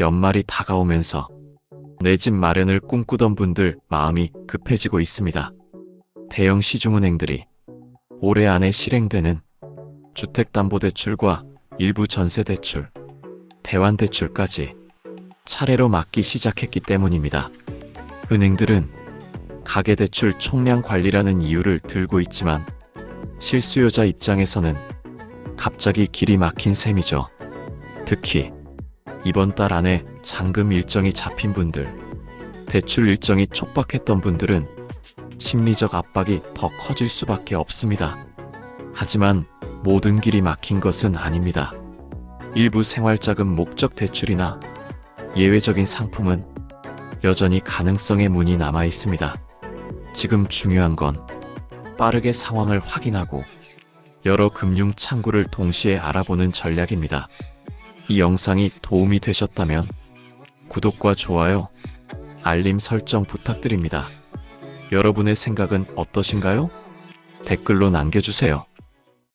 연말이 다가오면서 내 집 마련을 꿈꾸던 분들 마음이 급해지고 있습니다. 대형 시중은행들이 올해 안에 실행되는 주택담보대출과 일부 전세대출, 대환대출까지 차례로 막기 시작했기 때문입니다. 은행들은 가계대출 총량 관리라는 이유를 들고 있지만 실수요자 입장에서는 갑자기 길이 막힌 셈이죠. 특히 이번 달 안에 잔금 일정이 잡힌 분들, 대출 일정이 촉박했던 분들은 심리적 압박이 더 커질 수밖에 없습니다. 하지만 모든 길이 막힌 것은 아닙니다. 일부 생활자금 목적 대출이나 예외적인 상품은 여전히 가능성의 문이 남아 있습니다. 지금 중요한 건 빠르게 상황을 확인하고 여러 금융 창구를 동시에 알아보는 전략입니다. 이 영상이 도움이 되셨다면 구독과 좋아요, 알림 설정 부탁드립니다. 여러분의 생각은 어떠신가요? 댓글로 남겨주세요.